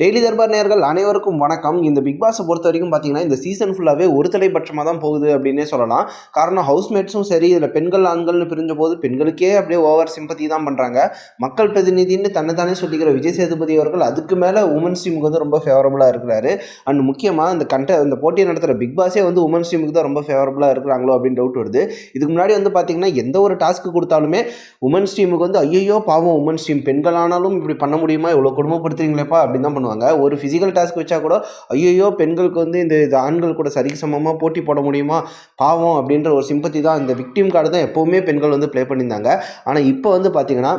Daily Darbar நேர்கள் அனைவருக்கும் வணக்கம். இந்த பிக் பாஸை பொறுத்த வரைக்கும் பார்த்தீங்கன்னா இந்த சீசன் ஃபுல்லாகவே ஒரு தலைபட்சமாக தான் போகுது அப்படின்னே சொல்லலாம். காரணம் ஹவுஸ்மேட்ஸும் சரி இதில் பெண்கள் ஆண்கள்னு பிரிஞ்ச போது பெண்களுக்கே அப்படியே ஓவர் சிம்பத்தி தான் பண்ணுறாங்க மக்கள் பிரதிநிதின்னு தன்னைத்தானே சொல்லிக்கிற விஜய் சேதுபதி அவர்கள் அதுக்கு மேலே உமன்ஸ் டீமுக்கு வந்து ரொம்ப ஃபேவரபுளாக இருக்கிறாரு. அண்ட் முக்கியமாக இந்த கண்ட இந்த போட்டியை நடத்துகிற பிக் பாஸே வந்து உமன்ஸ் டீமுக்கு தான் ரொம்ப ஃபேவரபுளாக இருக்கிறாங்களோ அப்படின்னு டவுட் வருது. இதுக்கு முன்னாடி வந்து பார்த்தீங்கன்னா எந்த ஒரு டாஸ்க்கு கொடுத்தாலுமே உமன்ஸ் டீமுக்கு வந்து ஐயோ பாவம் உமன்ஸ் டீம் பெண்களானாலும் இப்படி பண்ண முடியுமா? இவ்வளோ குடும்பப்படுத்துறீங்களேப்பா அப்படின்னு தான் பண்ணுவாங்க. ஒரு ஃபிசிக்கல் டாஸ்க் வச்சா கூட ஐயோ பெண்களுக்கு வந்து இந்த இது ஆண்கள் கூட சரிக்கு சமமாக போட்டி போட முடியுமா? பாவம் அப்படின்ற ஒரு சிம்பத்தி தான் இந்த விக்டிம் கார்டு தான் எப்போவுமே பெண்கள் வந்து ப்ளே பண்ணியிருந்தாங்க. ஆனால் இப்போ வந்து பார்த்தீங்கன்னா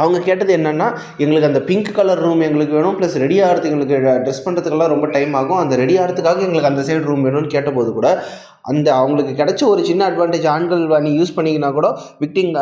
அவங்க கேட்டது என்னென்னா எங்களுக்கு அந்த பிங்க் கலர் ரூம் எங்களுக்கு வேணும் ப்ளஸ் ரெடி ஆகிறதுக்கு எங்களுக்கு ட்ரெஸ் பண்ணுறதுக்கெல்லாம் ரொம்ப டைம் ஆகும். அந்த ரெடி ஆகிறதுக்காக எங்களுக்கு அந்த சைடு ரூம் வேணும்னு கேட்டபோது கூட அந்த அவங்களுக்கு கிடைச்ச ஒரு சின்ன அட்வான்டேஜ் ஆண்கள் அணி யூஸ் பண்ணிங்கன்னா கூட விக்டிங்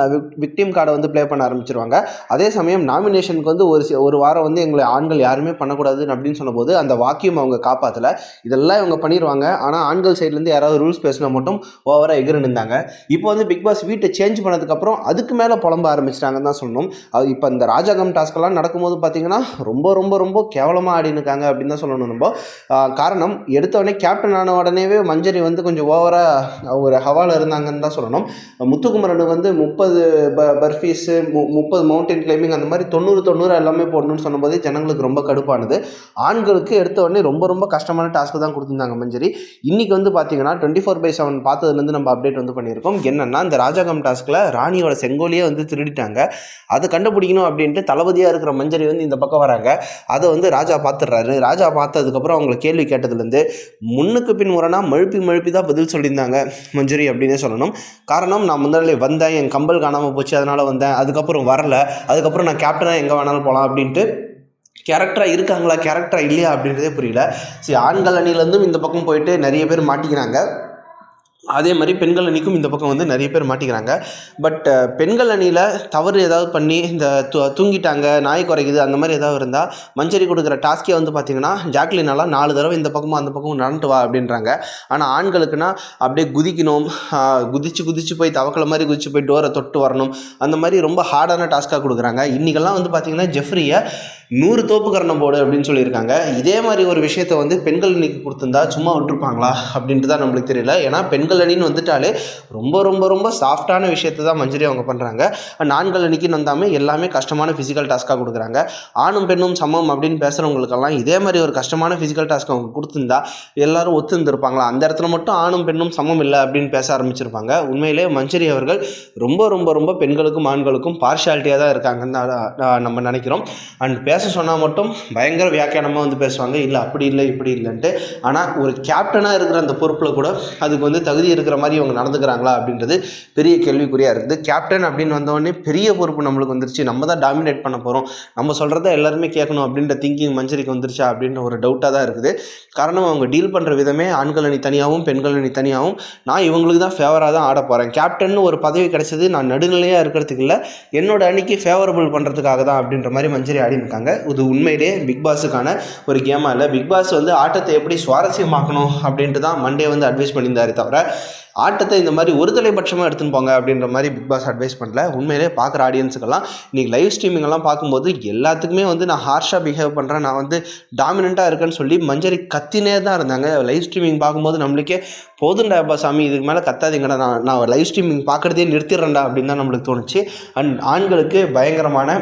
விக்டிம் கார்டை வந்து ப்ளே பண்ண ஆரம்பிச்சிருவாங்க. அதே சமயம் நாமினேஷனுக்கு வந்து ஒரு ஒரு வாரம் வந்து எங்களை ஆண்கள் யாருமே பண்ணக்கூடாது அப்படின்னு சொன்னபோது அந்த வாக்கியம் அவங்க காப்பாற்றலை இதெல்லாம் இவங்க பண்ணிடுவாங்க ஆனால் ஆண்கள் சைட்லேருந்து யாராவது ரூல்ஸ் பேசினா மட்டும் ஓவராக எகிரி நின்றாங்க. இப்போ வந்து பிக் பாஸ் வீட்டை சேஞ்ச் பண்ணதுக்கப்புறம் அதுக்கு மேலே புலம்ப ஆரம்பிச்சிட்டாங்கன்னு தான் சொல்லணும். அது இப்போ இந்த ராஜாகம் டாஸ்க்கெல்லாம் நடக்கும்போது பார்த்தீங்கன்னா ரொம்ப ரொம்ப ரொம்ப கேவலமாக ஆடினுக்காங்க அப்படின்னு தான் சொல்லணும் நம்ம. காரணம் எடுத்தவொடனே கேப்டன் ஆன உடனேவே மஞ்சரி வந்து கொஞ்சம் ஓவராக ஒரு ஹவால இருந்தாங்கன்னு தான் சொல்லணும். முத்துக்குமரன் வந்து முப்பது ப பர்ஃபீஸு மு முப்பது மவுண்டன் கிளைம்பிங் அந்த மாதிரி தொண்ணூறு தொண்ணூறு எல்லாமே போடணும்னு சொன்னபோது ஜனங்களுக்கு ரொம்ப கடுப்பானது. ஆண்களுக்கு எடுத்த உடனே ரொம்ப ரொம்ப கஷ்டமான டாஸ்க்கு தான் கொடுத்துருந்தாங்க மஞ்சரி. இன்றைக்கி வந்து பார்த்தீங்கன்னா டுவெண்ட்டி ஃபோர் பை செவன் பார்த்ததுலேருந்து நம்ம அப்டேட் வந்து பண்ணியிருக்கோம். என்னென்னா இந்த ராஜாகம் டாஸ்கில் ராணியோட செங்கோலியே வந்து திருடிட்டாங்க. அதை கண்டுபிடிக்கணும் அப்படின்ட்டு தளபதியாக இருக்கிற மஞ்சரி வந்து இந்த பக்கம் வராங்க. அதை வந்து ராஜா பார்த்துடுறாரு ராஜா பார்த்ததுக்கப்புறம் அவங்களை கேள்வி கேட்டதுலேருந்து முன்னுக்கு பின் முரணா மழுப்பி மழுப்பி தான் பதில் சொல்லியிருந்தாங்க. மஞ்சுரி அப்படின்னே சொல்லணும். காரணம் நான் முதல்ல வந்தேன். என் கம்பல் காணாமல் போச்சு. அதனால் வந்தேன். அதுக்கப்புறம் வரல. அதுக்கப்புறம் நான் கேப்டனாக எங்கே வேணாலும் போகலாம் அப்படின்ட்டு கேரக்டராக இருக்காங்களா? கேரக்டராக இல்லையா அப்படின்றதே புரியல. சரி ஆண்கள் அணிலேருந்தும் இந்த பக்கம் போயிட்டு நிறைய பேர் மாட்டிக்கிறாங்க. அதே மாதிரி பெண்கள் அணிக்கும் இந்த பக்கம் வந்து நிறைய பேர் மாட்டிக்கிறாங்க. பட் பெண்கள் அணியில் தவறு ஏதாவது பண்ணி இந்த து தூங்கிட்டாங்க நாய் குறைக்குது அந்த மாதிரி ஏதாவது இருந்தால் மஞ்சரி கொடுக்குற டாஸ்கே வந்து பார்த்தீங்கன்னா ஜாக்லினாலாம் நாலு தடவை இந்த பக்கமும் அந்த பக்கமும் நடந்துட்டு வா அப்படின்றாங்க. ஆனால் ஆண்களுக்குன்னா அப்படியே குதிக்கணும் குதிச்சு குதிச்சு போய் தவக்கலை மாதிரி குதிச்சு போய் டோரை தொட்டு வரணும் அந்த மாதிரி ரொம்ப ஹார்டான டாஸ்க்காக கொடுக்குறாங்க. இன்றைக்கெல்லாம் வந்து பார்த்தீங்கன்னா ஜெஃப்ரியை நூறு தோப்பு போடு அப்படின்னு சொல்லியிருக்காங்க. இதே மாதிரி ஒரு விஷயத்த வந்து பெண்கள் அணிக்கு கொடுத்துருந்தா சும்மா விட்டுருப்பாங்களா அப்படின்ட்டு தான் நம்மளுக்கு தெரியல. ஏன்னா பெண்கள் அணின்னு வந்துட்டாலே ரொம்ப ரொம்ப ரொம்ப சாஃப்டான விஷயத்தை தான் மஞ்சரி அவங்க பண்ணுறாங்க ஆண்கள் அணிக்குன்னு வந்தாமல் எல்லாமே கஷ்டமான ஃபிசிக்கல் டாஸ்க்காக கொடுக்குறாங்க. ஆணும் பெண்ணும் சமம் அப்படின்னு பேசுகிறவங்களுக்கெல்லாம் இதே மாதிரி ஒரு கஷ்டமான ஃபிசிக்கல் டாஸ்க் அவங்க கொடுத்துருந்தா எல்லாரும் ஒத்து இருந்திருப்பாங்களா அந்த இடத்துல மட்டும் ஆணும் பெண்ணும் சமம் இல்லை அப்படின்னு பேச ஆரம்பிச்சிருப்பாங்க. உண்மையிலே மஞ்சரி அவர்கள் ரொம்ப ரொம்ப ரொம்ப பெண்களுக்கும் ஆண்களுக்கும் பார்ஷியாலிட்டியாக தான் இருக்காங்கன்னு நம்ம நினைக்கிறோம். அண்ட் பேச சொன்னால் மட்டும் பயங்கர வியாக்கியானமாக வந்து பேசுவாங்க. இல்லை அப்படி இல்லை இப்படி இல்லைன்ட்டு. ஆனால் ஒரு கேப்டனாக இருக்கிற அந்த பொறுப்பில் கூட அதுக்கு வந்து தகுதி இருக்கிற மாதிரி இவங்க நடந்துக்கிறாங்களா அப்படின்றது பெரிய கேள்விக்குறியாக இருக்குது. கேப்டன் அப்படின்னு வந்தவொடனே பெரிய பொறுப்பு நம்மளுக்கு வந்துருச்சு. நம்ம தான் டாமினேட் பண்ண போகிறோம் நம்ம சொல்கிறத எல்லாருமே கேட்கணும் அப்படின்ற திங்கிங் மஞ்சரிக்கு வந்துருச்சா அப்படின்ற ஒரு டவுட்டாக தான் இருக்குது. காரணம் அவங்க டீல் பண்ணுற விதமே ஆண்கள் அணி தனியாகவும் பெண்கள் அணி தனியாகவும் நான் இவங்களுக்கு தான் ஃபேவராக தான் ஆட போகிறேன் கேப்டன் ஒரு பதவி கிடைச்சது நான் நடுநிலையாக இருக்கிறதுக்கு இல்லை என்னோட அணிக்கு ஃபேவரபுள் பண்ணுறதுக்காக தான் அப்படின்ற மாதிரி மஞ்சரி ஆடி இது உண்மையிலேயே பிக் பாஸுக்கான ஒரு கேமாக இல்லை. பிக் பாஸ் வந்து ஆட்டத்தை எப்படி சுவாரஸ்யமாக்கணும் அப்படின்ட்டு தான் மண்டே வந்து அட்வைஸ் பண்ணியிருந்தாரே தவிர ஆட்டத்தை இந்த மாதிரி ஒரு தலைபட்சமாக எடுத்துன்னு போங்க அப்படின்ற மாதிரி பிக் பாஸ் அட்வைஸ் பண்ணல. உண்மையிலே பார்க்குற ஆடியன்ஸுக்கெல்லாம் இன்றைக்கி லைவ் ஸ்ட்ரீமிங்கெல்லாம் பார்க்கும்போது எல்லாத்துக்குமே வந்து நான் ஹார்ஷாக பிஹேவ் பண்ணுறேன் நான் வந்து டாமினண்ட்டாக இருக்கேன்னு சொல்லி மஞ்சரி கத்தினே தான் இருந்தாங்க. லைவ் ஸ்ட்ரீமிங் பார்க்கும்போது நம்மளுக்கே போதுண்டா அப்பா சாமி இதுக்கு மேலே கத்தாதீங்கடா. நான் நான் லைவ் ஸ்ட்ரீமிங் பார்க்குறதே நிறுத்திடுறேன்டா அப்படின்னு தான் நம்மளுக்கு தோணுச்சு. அண்ட் ஆண்களுக்கு பயங்கரமான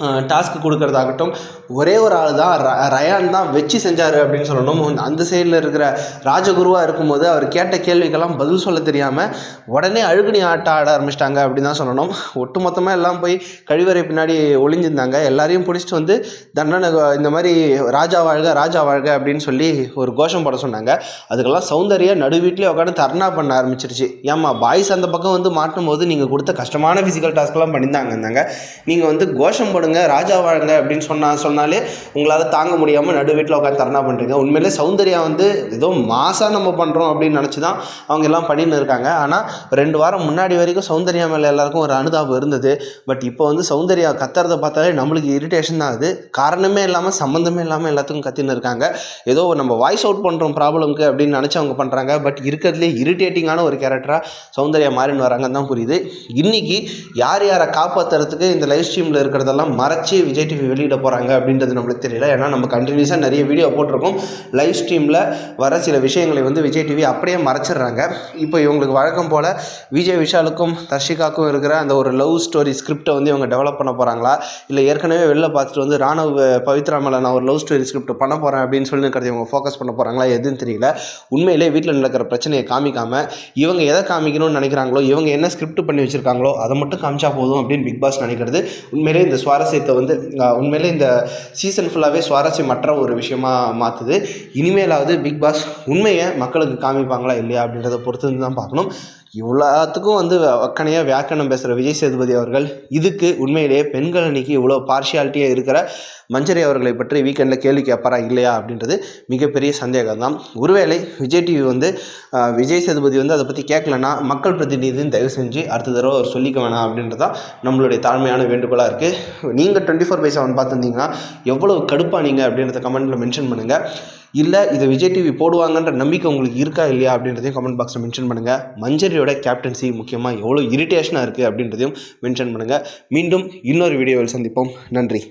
டாஸ்க் கொடுக்கறதாகட்டும் ஒரே ஒரு ஆள் தான் ர- ரயான் தான் வச்சு செஞ்சார் அப்படின்னு சொல்லணும். அந்த சைடில் இருக்கிற ராஜகுருவாக இருக்கும்போது அவர் கேட்ட கேள்விக்கெல்லாம் பதில் சொல்ல தெரியாமல் உடனே அழுகுனி ஆட்ட ஆட ஆரம்பிச்சிட்டாங்க அப்படின்னு தான் சொல்லணும். ஒட்டுமொத்தமாக எல்லாம் போய் கழிவறை பின்னாடி ஒளிஞ்சிருந்தாங்க. எல்லாரையும் பிடிச்சிட்டு வந்து தண்டனை இந்த மாதிரி ராஜா வாழ்க ராஜா வாழ்க அப்படின்னு சொல்லி ஒரு கோஷம் போட சொன்னாங்க. அதுக்கெல்லாம் சௌந்தர்யா நடு வீட்லேயே உட்காந்து தர்ணா பண்ண ஆரம்பிச்சிருச்சு. ஏம்மா பாய்ஸ் அந்த பக்கம் வந்து மாட்டும் போது நீங்கள் கொடுத்த கஷ்டமான ஃபிசிக்கல் டாஸ்க்லாம் பண்ணியிருந்தாங்க இருந்தாங்க நீங்கள் வந்து கோஷம் போடுங்க ராஜா வாழ்க அப்படின்னு சொன்னா சொன்னாலே உங்களால் தாங்க முடியாமல் நடு வீட்டில் உட்காந்து தர்ணா பண்ணுறீங்க உண்மையிலே சௌந்தர்யா வந்து ஏதோ மாசாக நம்ம பண்ணுறோம் அப்படின்னு நினச்சி தான் அவங்க எல்லாம் பண்ணின்னு இருக்காங்க. ஆனால் ரெண்டு வாரம் முன்னாடி வரைக்கும் சௌந்தர்யா மேலே எல்லாருக்கும் ஒரு அனுதாபம் இருந்தது. பட் இப்போ வந்து சௌந்தர்யா கத்துறதை பார்த்தாலே நம்மளுக்கு இரிட்டேஷன் தான் அது. காரணமே இல்லாமல் சம்மந்தமே இல்லாமல் எல்லாத்துக்கும் கத்தின்னு இருக்காங்க. ஏதோ நம்ம வாய்ஸ் அவுட் பண்ணுறோம் ப்ராப்ளம்க்கு அப்படின்னு நினச்சி அவங்க பண்ணுறாங்க பட் இருக்கிறதுலே இரிட்டேட்டிங்கான ஒரு கேரக்டராக சௌந்தர்யா மாறின்னு வராங்கன்னு தான் புரியுது. இன்னைக்கு யார் யாரை காப்பாற்றுறதுக்கு இந்த லைவ் ஸ்ட்ரீமில் இருக்கிறதெல்லாம் மறைச்சி விஜய் டிவி வெளியிட போகிறாங்க அப்படின்றது நம்மளுக்கு தெரியல. ஏன்னா நம்ம கண்டினியூஸாக நிறைய வீடியோ போட்டிருக்கோம். லைவ் ஸ்ட்ரீமில் வர சில விஷயங்களை வந்து விஜய் டிவி அப்படியே மறைச்சிடுறாங்க. இப்போ இவங்களுக்கு வழக்கம் போல் விஜய் விஷாலுக்கும் தர்ஷிகாவுக்கும் இருக்கிற அந்த ஒரு லவ் ஸ்டோரி ஸ்கிரிப்டை வந்து இவங்க டெவலப் பண்ண போகிறாங்களா இல்லை ஏற்கனவே வெளில பார்த்துட்டு வந்து ராணுவ பவித்ரா மேலே நான் ஒரு லவ் ஸ்டோரி ஸ்கிரிப்ட் பண்ண போகிறேன் அப்படின்னு சொல்லி இருக்கிறத இவங்க ஃபோக்கஸ் பண்ண போகிறாங்களா எதுன்னு தெரியல. உண்மையிலே வீட்டில் நடக்கிற பிரச்சனையை காமிக்காமல் இவங்க எதை காமிக்கணும்னு நினைக்கிறாங்களோ இவங்க என்ன ஸ்கிரிப்ட் பண்ணி வச்சுருக்காங்களோ அதை மட்டும் காமிச்சா போதும் அப்படின்னு பிக் பாஸ் நினைக்கிறது. உண்மையிலே இந்த சுவாரஸ்யத்தை வந்து உண்மையிலே இந்த சீசன் ஃபுல்லாகவே சுவாரஸ்யமற்ற ஒரு விஷயமா மாற்றுது இனிமேலாவது பிக் பாஸ் உண்மையை மக்களுக்கு காமிப்பாங்களா இல்லையா அப்படின்றத பொறுத்து தான் பார்க்கணும். இவ்வளோத்துக்கும் வந்து அக்கனையாக வியாக்கணம் பேசுகிற விஜய் சேதுபதி அவர்கள் இதுக்கு உண்மையிலேயே பெண்கள் அன்னைக்கு இவ்வளோ பார்ஷியாலிட்டியாக இருக்கிற மஞ்சரி அவர்களை பற்றி வீக்கெண்டில் கேள்வி கேட்பாரா இல்லையா அப்படின்றது மிகப்பெரிய சந்தேகம் தான் ஒருவேளை விஜய் டிவி வந்து விஜய் சேதுபதி வந்து அதை பற்றி கேட்கலன்னா மக்கள் பிரதிநிதின்னு தயவு செஞ்சு அடுத்த தடவை அவர் சொல்லிக்க வேணாம் அப்படின்றது தான் நம்மளுடைய தாழ்மையான வேண்டுகோளாக இருக்குது நீங்கள் டுவெண்ட்டி ஃபோர் பை செவன் பார்த்துருந்தீங்கன்னா எவ்வளோ கடுப்பானீங்க அப்படின்றத கமெண்ட்டில் மென்ஷன் பண்ணுங்கள் இல்லை இதை விஜய் டிவி போடுவாங்கன்ற நம்பிக்கை உங்களுக்கு இருக்கா இல்லையா அப்படின்றதையும் கமெண்ட் பாக்ஸில் மென்ஷன் பண்ணுங்கள் மஞ்சரியோட கேப்டன்சி முக்கியமாக எவ்வளோ இரிட்டேஷனாக இருக்குது அப்படின்றதையும் மென்ஷன் பண்ணுங்கள் மீண்டும் இன்னொரு வீடியோவில் சந்திப்போம். நன்றி.